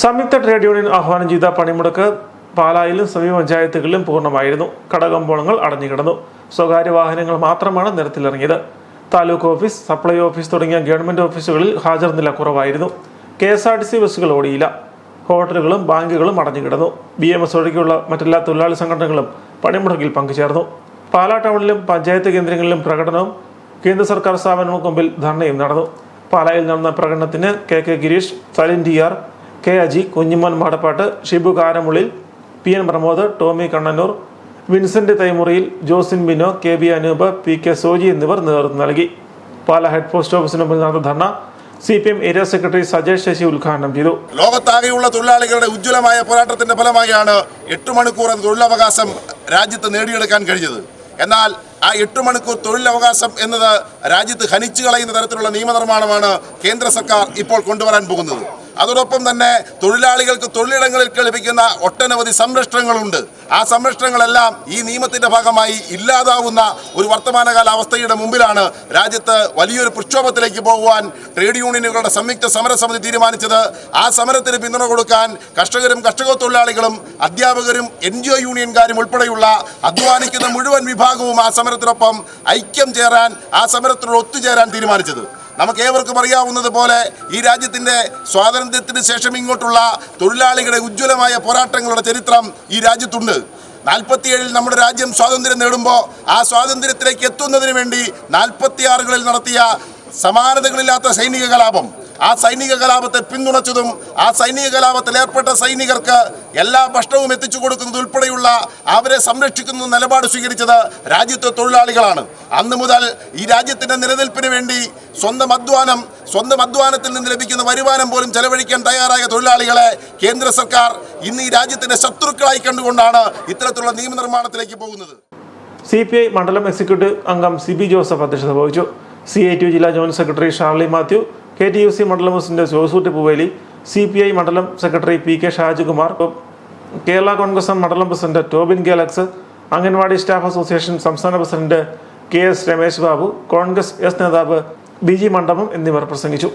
സംയുക്ത trade union ആഹ്വാനം ചെയ്ത പണിമുടക്ക് പാലായിലും സമീപ പഞ്ചായത്തുകളിലും പൂർണമായിരുന്നു. കടകമ്പോളങ്ങൾ അടഞ്ഞുകിടന്നു. സ്വകാര്യ വാഹനങ്ങൾ മാത്രമാണ് നിരത്തിലിറങ്ങിയത്. താലൂക്ക് ഓഫീസ് സപ്ലൈ ഓഫീസ് തുടങ്ങിയ ഗവൺമെന്റ് ഓഫീസുകളിൽ ഹാജർ നില കുറവായിരുന്നു. K S R T C ബസ്സുകൾ ഓടിയില്ല. ഹോട്ടലുകളും ബാങ്കുകളും അടഞ്ഞുകിടന്നു. ബി എം എസ് ഒഴികെയുള്ള മറ്റെല്ലാ തൊഴിലാളി സംഘടനകളും പണിമുടക്കിൽ പങ്കുചേർന്നു. പാലാ ടൗണിലും പഞ്ചായത്ത് കേന്ദ്രങ്ങളിലും പ്രകടനവും കേന്ദ്ര സർക്കാർ സ്ഥാപനങ്ങൾക്ക് മുമ്പിൽ ധർണയും നടന്നു. പാലായിൽ നടന്ന പ്രകടനത്തിന് K K Girish Salin T R K Aji Kunjimon Madappattu Shibu Karamullil P N Pramod Tomy Kannanoor Vincent Thaimuriyil Josin Bino K B Anoop P K Soji എന്നിവർ നേതൃത്വം നൽകി. പാല ഹെഡ് പോസ്റ്റ് ഓഫീസിന് മുമ്പിൽ നടന്ന ധർണ C P M area secretary Sajesh Sasi ഉദ്ഘാടനം ചെയ്തു. ലോകത്താകെയുള്ള തൊഴിലാളികളുടെ ഉജ്ജ്വലമായ പോരാട്ടത്തിന്റെ ഫലമായാണ് എട്ട് മണിക്കൂർ തൊഴിലവകാശം രാജ്യത്ത് നേടിയെടുക്കാൻ കഴിഞ്ഞത്. എന്നാൽ ആ എട്ട് മണിക്കൂർ തൊഴിലവകാശം എന്നത് രാജ്യത്ത് ഹനിച്ചു കളയുന്ന തരത്തിലുള്ള നിയമനിർമ്മാണമാണ് കേന്ദ്ര സർക്കാർ ഇപ്പോൾ കൊണ്ടുവരാൻ പോകുന്നത്. അതോടൊപ്പം തന്നെ തൊഴിലാളികൾക്ക് തൊഴിലിടങ്ങളിൽ ലഭിക്കുന്ന ഒട്ടനവധി സംരക്ഷണങ്ങളുണ്ട്. ആ സംരക്ഷണങ്ങളെല്ലാം ഈ നിയമത്തിന്റെ ഭാഗമായി ഇല്ലാതാവുന്ന ഒരു വർത്തമാനകാല അവസ്ഥയുടെ മുമ്പിലാണ് രാജ്യത്ത് വലിയൊരു പ്രക്ഷോഭത്തിലേക്ക് പോകുവാൻ ട്രേഡ് യൂണിയനുകളുടെ സംയുക്ത സമരസമിതി തീരുമാനിച്ചത്. ആ സമരത്തിന് പിന്തുണ കൊടുക്കാൻ കർഷകരും കർഷക തൊഴിലാളികളും അധ്യാപകരും എൻ ജി ഒ യൂണിയൻകാരും ഉൾപ്പെടെയുള്ള അധ്വാനിക്കുന്ന മുഴുവൻ വിഭാഗവും ആ സമരത്തിനൊപ്പം ഐക്യം ചേരാൻ ആ സമരത്തിനോട് ഒത്തുചേരാൻ തീരുമാനിച്ചത്. നമുക്ക് ഏവർക്കും അറിയാവുന്നത് പോലെ ഈ രാജ്യത്തിന്റെ സ്വാതന്ത്ര്യത്തിന് ശേഷം ഇങ്ങോട്ടുള്ള തൊഴിലാളികളുടെ ഉജ്ജ്വലമായ പോരാട്ടങ്ങളുടെ ചരിത്രം ഈ രാജ്യത്തുണ്ട്. നാൽപ്പത്തിയേഴിൽ നമ്മുടെ രാജ്യം സ്വാതന്ത്ര്യം നേടുമ്പോൾ ആ സ്വാതന്ത്ര്യത്തിലേക്ക് എത്തുന്നതിന് വേണ്ടി നാൽപ്പത്തിയാറുകളിൽ നടത്തിയ സമാനതകളില്ലാത്ത സൈനിക കലാപം. ആ സൈനിക കലാപത്തെ പിന്തുണച്ചതും ആ സൈനിക കലാപത്തിൽ ഏർപ്പെട്ട സൈനികർക്ക് എല്ലാ ഭക്ഷണവും എത്തിച്ചു കൊടുക്കുന്നത് ഉൾപ്പെടെയുള്ള അവരെ സംരക്ഷിക്കുന്ന നിലപാട് സ്വീകരിച്ചത് രാജ്യത്തെ തൊഴിലാളികളാണ്. അന്ന് മുതൽ ഈ രാജ്യത്തിന്റെ നിലനിൽപ്പിന് വേണ്ടി സ്വന്തം അധ്വാനം സ്വന്തം അധ്വാനത്തിൽ നിന്ന് ലഭിക്കുന്ന വരുമാനം പോലും ചെലവഴിക്കാൻ തയ്യാറായ തൊഴിലാളികളെ കേന്ദ്ര സർക്കാർ ഇന്ന് ഈ രാജ്യത്തിന്റെ ശത്രുക്കളായി കണ്ടുകൊണ്ടാണ് ഇത്തരത്തിലുള്ള നിയമനിർമ്മാണത്തിലേക്ക് പോകുന്നത്. സി പി ഐ മണ്ഡലം എക്സിക്യൂട്ടീവ് അംഗം സി ബി ജോസഫ് അധ്യക്ഷത വഹിച്ചു. സി ഐ ടി ജില്ലാ joint secretary Sharly Mathew K T U C മണ്ഡലം president Josootty Pooveli C P I മണ്ഡലം secretary P K Shajikumar Kerala Congress മണ്ഡലം president Tobin Galax anganwadi staff association സംസ്ഥാന president K S Ramesh Babu Congress S നേതാവ് B G Mandapam എന്നിവർ പ്രസംഗിച്ചു.